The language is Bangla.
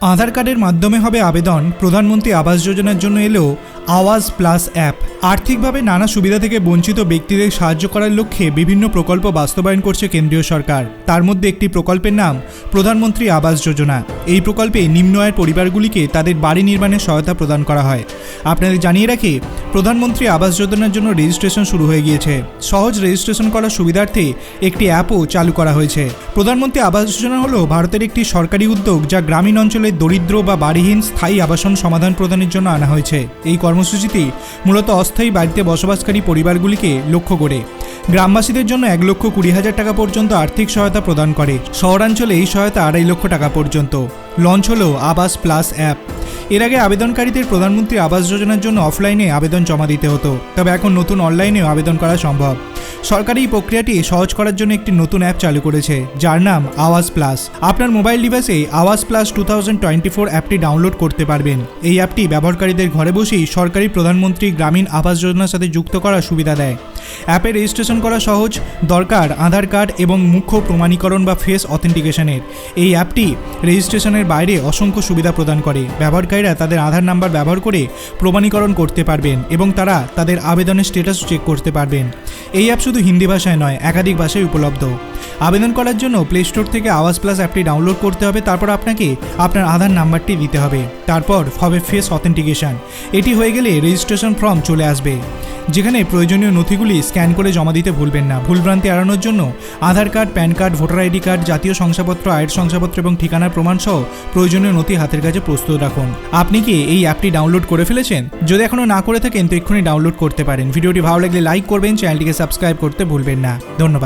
আধার কার্ডের মাধ্যমে হবে আবেদন প্রধানমন্ত্রী আবাস যোজনার জন্য এলো আওয়াজ প্লাস অ্যাপ। আর্থিকভাবে নানা সুবিধা থেকে বঞ্চিত ব্যক্তিদের সাহায্য করার লক্ষ্যে বিভিন্ন প্রকল্প বাস্তবায়ন করছে কেন্দ্রীয় সরকার। তার মধ্যে একটি প্রকল্পের নাম, প্রধানমন্ত্রী আবাস যোজনা। এই প্রকল্পে নিম্ন আয়ের পরিবারগুলিকে তাদের বাড়ি নির্মাণে সহায়তা প্রদান করা হয়। আপনাদের জানিয়ে রাখি, প্রধানমন্ত্রী আবাস যোজনার জন্য রেজিস্ট্রেশন শুরু হয়ে গিয়েছে। সহজ রেজিস্ট্রেশন করার সুবিধার্থে একটি অ্যাপও চালু করা হয়েছে। প্রধানমন্ত্রী আবাস যোজনা হল ভারতের একটি সরকারি উদ্যোগ যা গ্রামীণ অঞ্চলের দরিদ্র বা বাড়িহীন স্থায়ী আবাসন সমাধান প্রদানের জন্য আনা হয়েছে। এই কর্মসূচিটি মূলত অস্থায়ী বাড়িতে বসবাসকারী পরিবারগুলিকে লক্ষ্য করে। গ্রামবাসীদের জন্য এক লক্ষ কুড়ি হাজার টাকা পর্যন্ত আর্থিক সহায়তা প্রদান করে। শহরাঞ্চলে এই সহায়তা আড়াই লক্ষ টাকা পর্যন্ত। লঞ্চ হল আবাস প্লাস অ্যাপ। এর আগে আবেদনকারীদের প্রধানমন্ত্রী আবাস যোজনার জন্য অফলাইনে আবেদন জমা দিতে হতো, তবে এখন নতুন অনলাইনেও আবেদন করা সম্ভব। সরকার এই প্রক্রিয়াটি সহজ করার জন্য একটি নতুন অ্যাপ চালু করেছে, যার নাম আওয়াজ প্লাস। আপনার মোবাইল ডিভাইসে Awaaz plus two thousand twenty four অ্যাপটি ডাউনলোড করতে পারবেন। এই অ্যাপটি ব্যবহারকারীদের ঘরে বসেই সরকারি প্রধানমন্ত্রী গ্রামীণ আবাস যোজনার সাথে যুক্ত করার সুবিধা দেয়। অ্যাপে রেজিস্ট্রেশন করা সহজ, দরকার আধার কার্ড এবং মুখ্য প্রমাণীকরণ বা ফেস অথেন্টিকেশনের। এই অ্যাপটি রেজিস্ট্রেশনের বাইরে অসংখ্য সুবিধা প্রদান করে ব্যবহারকারীরা তাদের আধার নাম্বার ব্যবহার করে প্রমাণীকরণ করতে পারবেন এবং তারা তাদের আবেদনের স্টেটাস চেক করতে পারবেন। এই অ্যাপ শুধু হিন্দি ভাষায় নয়, একাধিক ভাষায় উপলব্ধ। আবেদন করার জন্য প্লে স্টোর থেকে আওয়াজ প্লাস অ্যাপটি ডাউনলোড করতে হবে, তারপর আপনাকে আপনার আধার নাম্বারটি দিতে হবে। তারপর হবে ফেস অথেন্টিকেশন এটি হয়ে গেলে রেজিস্ট্রেশন ফর্ম চলে আসবে। যেখানে প্রয়োজনীয় নথিগুলি স্ক্যান করে জমা দিতে ভুলবেন না। ভুলভ্রান্তি এড়ানোর জন্য Aadhaar card PAN card voter ID card জাতীয় শংসাপত্র, আয়ের শংসাপত্র এবং ঠিকানার প্রমাণ সহ প্রয়োজনীয় নথি হাতের কাছে প্রস্তুত রাখুন। আপনি কি এই অ্যাপটি ডাউনলোড করে ফেলেছেন? যদি এখনও না করে থাকেন, তো এক্ষুনি ডাউনলোড করতে পারেন। ভিডিওটি ভালো লাগলে লাইক করবেন, চ্যানেলটিকে সাবস্ক্রাইব করতে ভুলবেন না। ধন্যবাদ।